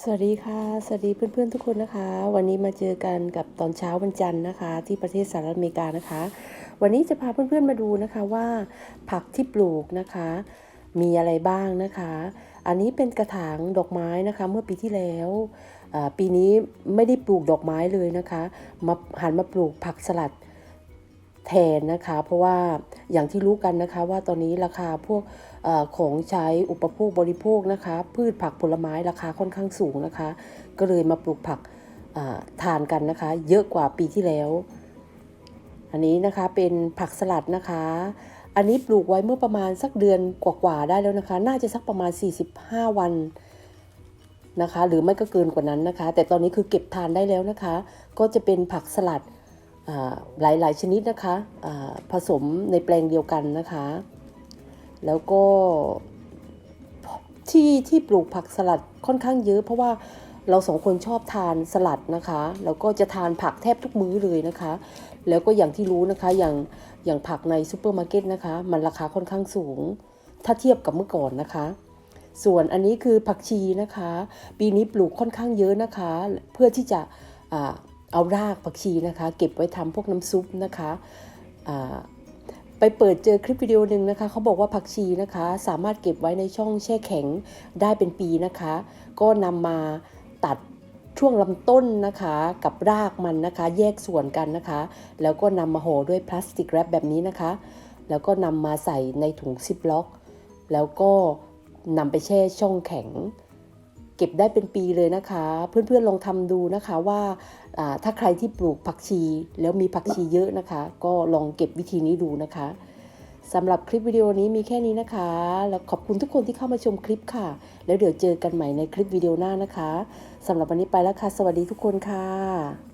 สวัสดีค่ะ สวัสดีเพื่อนๆทุกคนนะคะ วันนี้มาเจอกันกับตอนเช้าวันจันทร์นะคะ ที่ประเทศสหรัฐอเมริกานะคะ วันนี้จะพาเพื่อนๆมาดูนะคะว่า ผักที่ปลูกนะคะ มีอะไรบ้างนะคะ อันนี้เป็นกระถางดอกไม้นะคะ เมื่อปีที่แล้วปีนี้ไม่ได้ปลูกดอกไม้เลยนะคะมาหันมาปลูกผักสลัดแทนนะคะ เพราะว่าอย่างที่รู้กันนะคะว่าตอนนี้ราคาพวกอของใช้อุปโภคบริโภคนะคะ พืชผักผลไม้ราคาค่อนข้างสูงนะคะ ก็เลยมาปลูกผักทานกันนะคะ เยอะกว่าปีที่แล้ว อันนี้นะคะเป็นผักสลัดนะคะ อันนี้ปลูกไว้เมื่อประมาณสักเดือนกว่าๆได้แล้วนะคะ น่าจะสักประมาณ 45 วันนะคะ หรือไม่ก็เกินกว่านั้นนะคะ แต่ตอนนี้คือเก็บทานได้แล้วนะคะ ก็จะเป็นผักสลัด หลายๆ ชนิดนะคะผสมในแปลงเดียวกันนะคะ แล้วก็ที่ที่ปลูกผักสลัดค่อนข้างเยอะ เพราะว่าเราสองคนชอบทานสลัดนะคะ แล้วก็จะทานผักแทบทุกมื้อเลยนะคะ แล้วก็อย่างที่รู้นะคะอย่างอย่างผักในซูเปอร์มาร์เก็ตนะคะ มันราคาค่อนข้างสูง ถ้าเทียบกับเมื่อก่อนนะคะ ส่วนอันนี้คือผักชีนะคะ ปีนี้ปลูกค่อนข้างเยอะนะคะ เพื่อที่จะ เอารากผักชีนะคะ เก็บไว้ทำพวกน้ำซุปนะคะไปเปิดเจอคลิปวิดีโอหนึ่งนะคะเขาบอกว่าผักชีนะคะ สามารถเก็บไว้ในช่องแช่แข็งได้เป็นปีนะคะ ก็นำมาตัดช่วงลำต้นนะคะกับรากมันนะคะ แยกส่วนกันนะคะ แล้วก็นำมาห่อด้วยพลาสติกแรปแบบนี้นะคะ แล้วก็นำมาใส่ในถุงซิปล็อก แล้วก็นำไปแช่ช่องแข็ง เก็บได้เป็นปีเลยนะคะ เพื่อนๆลองทำดูนะคะว่าอ่าถ้าใครที่ปลูกผักชี แล้วมีผักชีเยอะนะคะ ก็ลองเก็บวิธีนี้ดูนะคะสำหรับคลิปวิดีโอนี้มีแค่นี้นะคะ แล้วขอบคุณทุกคนที่เข้ามาชมคลิปค่ะ แล้วเดี๋ยวเจอกันใหม่ในคลิปวิดีโอหน้านะคะสำหรับวันนี้ไปแล้วค่ะ สวัสดีทุกคนค่ะ